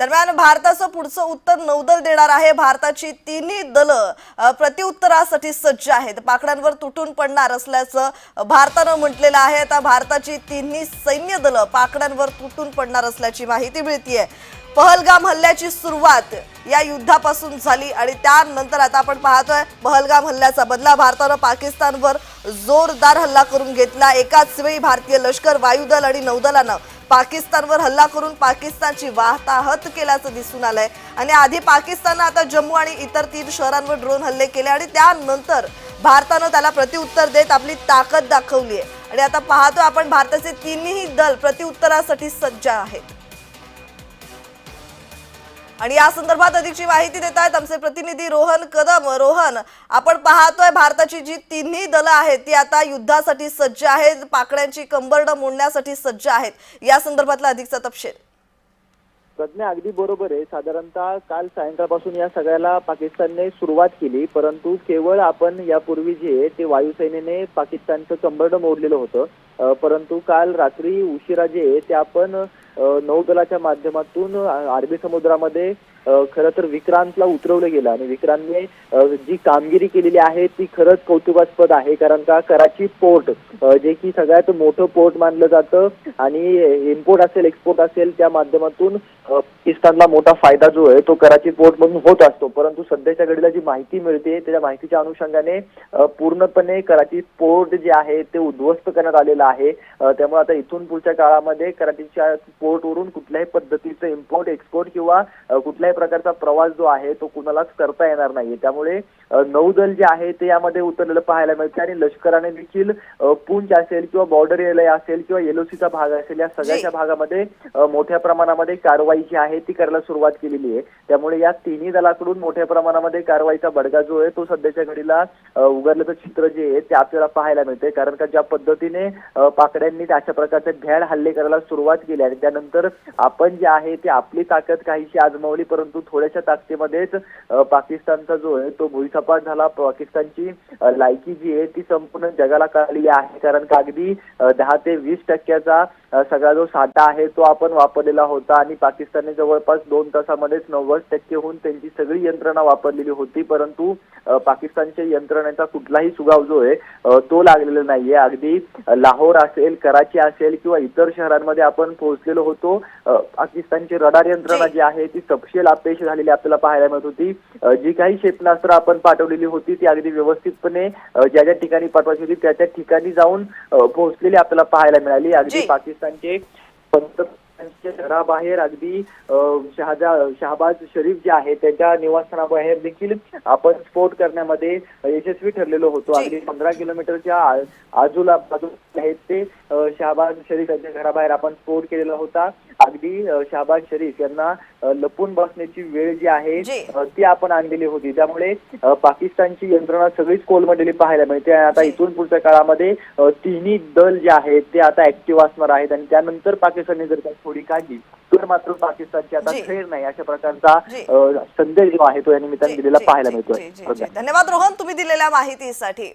दरम्यान भारताचं पुढचं उत्तर नौदल देणार आहे. भारताची तिन्ही दलं प्रत्युत्तरासाठी सज्ज आहेत. पाकड्यांवर तुटून पडणार असल्याचं भारतानं म्हटलेलं आहे. आता भारताची तिन्ही सैन्य दलं पाकड्यांवर तुटून पडणार असल्याची माहिती मिळतीये. पहलगाम हल्ल्याची सुरुवात या युद्धापासून झाली आणि त्यानंतर आता आपण पाहतोय पहलगाम हल्ल्याचा बदला. भारतानं पाकिस्तानवर जोरदार हल्ला करून घेतला. एकाच वेळी भारतीय लष्कर वायुदल आणि नौदलानं पाकिस्तानवर हल्ला करून पाकिस्तानची वाहताहत केल्याचं दिसून आलंय. आणि आधी पाकिस्ताननं आता जम्मू आणि इतर तीन शहरांवर ड्रोन हल्ले केले आणि त्यानंतर भारतानं त्याला प्रतिउत्तर देत आपली ताकद दाखवली आहे आणि आता पाहतो आपण भारताचे तिन्ही दल प्रतिउत्तरासाठी सज्ज आहेत. आणि या संदर्भात अधिकची माहिती देत आहेत आमचे प्रतिनिधी रोहन कदम. रोहन आपण पाहतोय भारताची जी तिन्ही दलं आहेत ती आता युद्धासाठी सज्ज आहेत पाकड्यांची कंबरड मोडण्यासाठी सज्ज आहेत. या संदर्भातला अधिकचा तपशील. प्रज्ञा अगदी बरोबर आहे. साधारणतः काल सायंकाळपासून या सगळ्याला पाकिस्तानने सुरुवात केली परंतु केवळ आपण यापूर्वी जे ते वायुसेनेने पाकिस्तानचं कंबरड मोडलेलं होतं. परंतु काल रात्री उशिरा जे आहे ते आपण नौदलाच्या माध्यमातून अरबी समुद्रामध्ये खरं तर विक्रांतला उतरवलं गेलं. आणि विक्रांतने जी कामगिरी केलेली आहे ती खरंच कौतुकास्पद आहे. कारण का कराची पोर्ट जे की सगळ्यात मोठं पोर्ट मानलं जातं आणि इम्पोर्ट असेल एक्सपोर्ट असेल त्या माध्यमातून पाकिस्तानला मोठा फायदा जो आहे तो कराची पोर्ट म्हणून होत असतो. परंतु सध्याच्या घडीला जी माहिती मिळते त्याच्या माहितीच्या अनुषंगाने पूर्णपणे कराची पोर्ट जे आहे ते उद्ध्वस्त करण्यात आलेलं आहे. अं, त्यामुळे आता इथून पुढच्या काळामध्ये कराचीच्या पोर्टवरून कुठल्याही पद्धतीचं इम्पोर्ट एक्सपोर्ट किंवा कुठल्याही प्रकारचा प्रवास जो आहे तो कुणालाच करता येणार नाही त्यामुळे नौदल जे आहे ते यामध्ये उतरलेलं पाहायला मिळते आणि लष्कराने देखील पूंच असेल किंवा बॉर्डर एरिया असेल किंवा एलओसीचा भाग असेल या सगळ्याच्या भागामध्ये मोठ्या प्रमाणामध्ये कारवाई जी आहे ती करायला सुरुवात केलेली आहे. त्यामुळे या तिन्ही दलाकडून मोठ्या प्रमाणामध्ये कारवाईचा बडगा जो आहे तो सध्याच्या घडीला उघडल्याचं चित्र जे आहे ते आपल्याला पाहायला मिळते कारण का ज्या पद्धतीने पाकड्यांनी अशा प्रकारचे भ्याड हल्ले करायला सुरुवात केली आणि त्यानंतर आपण जे आहे ते आपली ताकद काहीशी आजमावली परंतु थोड्याशा ताकदीमध्येच पाकिस्तानचा जो आहे तो भुईसपाट झाला. पाकिस्तानची लायकी जी आहे ती संपूर्ण जगाला कळली आहे. कारण का अगदी दहा ते वीस टक्क्याचा सगळा जो साठा आहे तो आपण वापरलेला होता आणि पाकिस्तानने जवळपास दोन तासामध्येच नव्वद टक्केहून त्यांची सगळी यंत्रणा वापरलेली होती. परंतु पाकिस्तानच्या यंत्रणेचा कुठलाही सुगाव जो आहे तो लागलेला नाहीये. अगदी लाहोर असेल कराची असेल किंवा इतर शहरांमध्ये आपण पोहोचलेलो होतो पाकिस्तानची रडार यंत्रणा जी आहे ती तपशील अपेश झालेली आपल्याला पाहायला मिळत होती. जी काही क्षेपणास्त्र आपण पाठवलेली होती ती अगदी व्यवस्थितपणे ज्या ज्या ठिकाणी पाठवायची होती त्या त्या ठिकाणी जाऊन पोहोचलेली आपल्याला पाहायला मिळाली. अगदी जी. पाकिस्तानचे पंतप्रधानांच्या घराबाहेर अगदी शहाजा शहाबाज शरीफ जे आहे त्यांच्या निवासस्थानाबाहेर देखील आपण स्फोट करण्यामध्ये यशस्वी ठरलेलो होतो. अगदी पंधरा किलोमीटरच्या आजूला बाजूला आहेत ते शहाबाज शरीफ यांच्या घराबाहेर आपण स्फोट केलेला होता अगदी शहाबाज शरीफ यांना लपून बसण्याची वेळ जी आहे ती आपण आणलेली होती त्यामुळे पाकिस्तानची यंत्रणा सगळीच कोलमडलेली पाहायला मिळते आणि आता. इथून पुढच्या काळामध्ये तिन्ही दल जे आहेत ते आता ऍक्टिव्ह असणार आहेत आणि त्यानंतर पाकिस्तानने जर काही थोडी काढली तर मात्र पाकिस्तानची आता. खेळ नाही अशा प्रकारचा संदेश जो आहे तो या निमित्ताने दिलेला पाहायला मिळतोय. धन्यवाद रोहन तुम्ही दिलेल्या माहितीसाठी